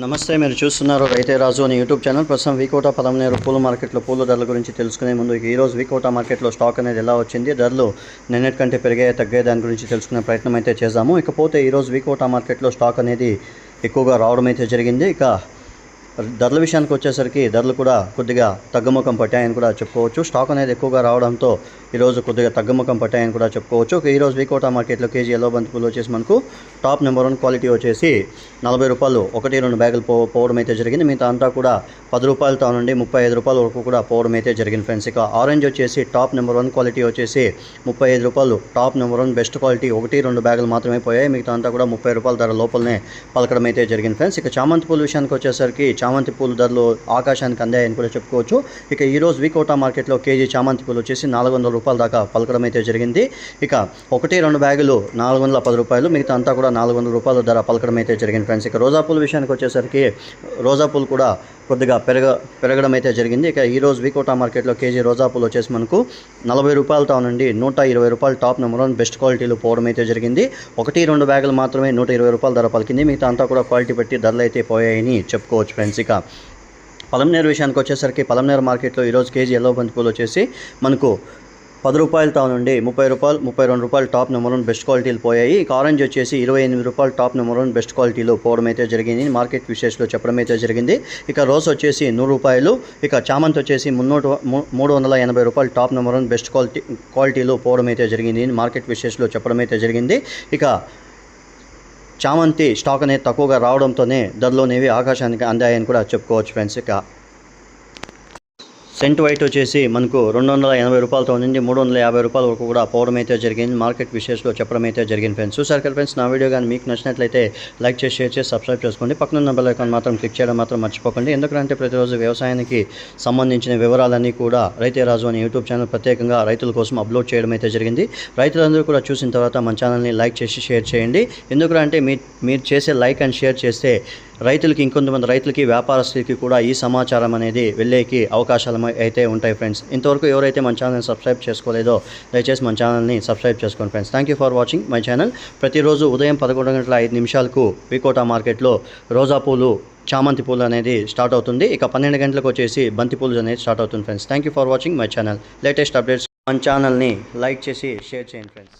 నమస్తే మీరు చూస్తున్నారు రైతే రాజు అని యూట్యూబ్ ఛానల్. ప్రస్తుతం వికోట పదమనేరు పూల మార్కెట్లో పూల ధరల గురించి తెలుసుకునే ముందు ఈరోజు వికోట మార్కెట్లో స్టాక్ అనేది ఎలా వచ్చింది ధరలు నిన్నటి కంటే పెరిగాయా తగ్గాయి దాని గురించి తెలుసుకునే ప్రయత్నం అయితే చేద్దాము. ఇకపోతే ఈరోజు వికోట మార్కెట్లో స్టాక్ అనేది ఎక్కువగా రావడం అయితే జరిగింది. ఇక ధరల విషయానికి వచ్చేసరికి ధరలు కూడా కొద్దిగా తగ్గుముఖం పట్టాయని కూడా చెప్పుకోవచ్చు. స్టాక్ అనేది ఎక్కువగా రావడంతో ఈరోజు కొద్దిగా తగ్గుముఖం పట్టాయని కూడా చెప్పుకోవచ్చు. ఈరోజు వీకోటా మార్కెట్లో కేజీ ఎల్లో బంతి పూలు వచ్చేసి మనకు టాప్ నెంబర్ వన్ క్వాలిటీ వచ్చేసి నలభై రూపాయలు ఒకటి రెండు బ్యాగులు పో పోవడం అయితే జరిగింది. మిగతా అంతా కూడా పది రూపాయలతో నుండి ముప్పై ఐదు రూపాయల వరకు కూడా పోవడం అయితే జరిగింది ఫ్రెండ్స్. ఇక ఆరెంజ్ వచ్చేసి టాప్ నెంబర్ వన్ క్వాలిటీ వచ్చేసి ముప్పై ఐదు రూపాయలు top number one best quality ఒకటి రెండు బ్యాగులు మాత్రమే పోయాయి. మిగతా అంతా కూడా ముప్పై రూపాయల ధర లోపలనే పలకడం అయితే జరిగింది ఫ్రెండ్స్. ఇక చామంతి పూల విషయానికి వచ్చేసరికి చామంతి పూల ధరలు ఆకాశానికి అందాయని కూడా చెప్పుకోవచ్చు. ఇక ఈరోజు రోజు వీకోటా మార్కెట్లో కేజీ చామంతి పూలు వచ్చేసి నాలుగు వందల రూపాయల దాకా పలకడం అయితే జరిగింది. ఇక ఒకటి రెండు బ్యాగులు నాలుగు వందల పది రూపాయలు మిగతా అంతా కూడా నాలుగు వందల రూపాయల ధర పలకడం అయితే జరిగింది ఫ్రెండ్స్. ఇక రోజా పూల విషయానికి వచ్చేసరికి రోజా పూలు కూడా కొద్దిగా పెరగ పెరగడం అయితే జరిగింది. ఇక ఈ రోజు వికోటా మార్కెట్లో కేజీ రోజా పూలు వచ్చేసి మనకు నలభై రూపాయలతో నుండి నూట ఇరవై రూపాయలు టాప్ నెంబర్ వన్ బెస్ట్ క్వాలిటీలో పోవడం అయితే జరిగింది. ఒకటి రెండు బ్యాగులు మాత్రమే నూట ఇరవై రూపాయల ధర పలికింది. మిగతా అంతా కూడా క్వాలిటీ పెట్టి ధరలు అయితే పోయాయని చెప్పుకోవచ్చు ఫ్రెండ్స్. ఇక పలంనేరు విషయానికి వచ్చేసరికి పలంనేరు మార్కెట్లో ఈరోజు కేజీ ఎల్లో బంతి పూలు వచ్చేసి మనకు పది రూపాయలతో నుండి ముప్పై రూపాయలు ముప్పై రెండు రూపాయలు టాప్ నెంబర్ వన్ బెస్ట్ క్వాలిటీలు పోయాయి. ఇక ఆరెంజ్ వచ్చేసి ఇరవై ఎనిమిది రూపాయలు టాప్ నెంబర్ వన్ బెస్ట్ క్వాలిటీలో పోవడం అయితే జరిగింది. మార్కెట్ విశేషలో చెప్పడం అయితే జరిగింది. ఇక రోజ్ వచ్చేసి నూరు రూపాయలు. ఇక చామంతి వచ్చేసి మున్నూట మూడు వందల ఎనభై రూపాయలు top number one best quality క్వాలిటీలో పోవడం అయితే జరిగింది. మార్కెట్ విశేషలో చెప్పడం అయితే జరిగింది. ఇక చామంతి స్టాక్ అనేది తక్కువగా రావడంతోనే ధరలు అనేవి ఆకాశానికి అందాయని కూడా చెప్పుకోవచ్చు ఫ్రెండ్స్. ఇక సెంట్ వైట్ వచ్చేసి మనకు రెండు వందల ఎనభై రూపాయలతో నుండి మూడు వందల యాభై రూపాయల వరకు కూడా పోవడం అయితే జరిగింది. మార్కెట్ విషయంలో చెప్పడం అయితే జరిగింది ఫ్రెండ్స్. చూసారు కదా ఫ్రెండ్స్ నా వీడియో కానీ మీకు నచ్చినట్లయితే లైక్ చేసి షేర్ చేసి సబ్స్క్రైబ్ చేసుకోండి. పక్కన ఉన్న బెల్ ఐకాన్ మాత్రం క్లిక్ చేయడం మాత్రం మర్చిపోకండి. ఎందుకంటే ప్రతిరోజు వ్యవసాయానికి సంబంధించిన వివరాలన్నీ కూడా రైతే రాజు అనే యూట్యూబ్ ఛానల్ ప్రత్యేకంగా రైతుల కోసం అప్లోడ్ చేయడం అయితే జరిగింది. రైతులందరూ కూడా చూసిన తర్వాత మన ఛానల్ని లైక్ చేసి షేర్ చేయండి. ఎందుకంటే మీ మీరు చేసే లైక్ అండ్ షేర్ చేస్తే రైతులకి ఇంకొంతమంది రైతులకి వ్యాపారస్తులకి కూడా ఈ సమాచారం అనేది వెళ్ళేకి అవకాశాలు అయితే ఉంటాయి ఫ్రెండ్స్ ఇంతవరకు ఎవరైతే మన ఛానల్ని సబ్స్క్రైబ్ చేసుకోలేదో దయచేసి మన ఛానల్ని సబ్స్క్రైబ్ చేసుకోండి friends thank you for watching my channel ప్రతిరోజు ఉదయం పదకొండు గంటల ఐదు నిమిషాలకు వికోటా మార్కెట్లో రోజా పూలు చామంతి పూలు అనేది స్టార్ట్ అవుతుంది. ఇక పన్నెండు గంటలకు వచ్చేసి బంతి పూలు అనేది స్టార్ట్ అవుతుంది friends thank you for watching my channel latest updates మన ఛానల్ని లైక్ చేసి షేర్ చేయండి ఫ్రెండ్స్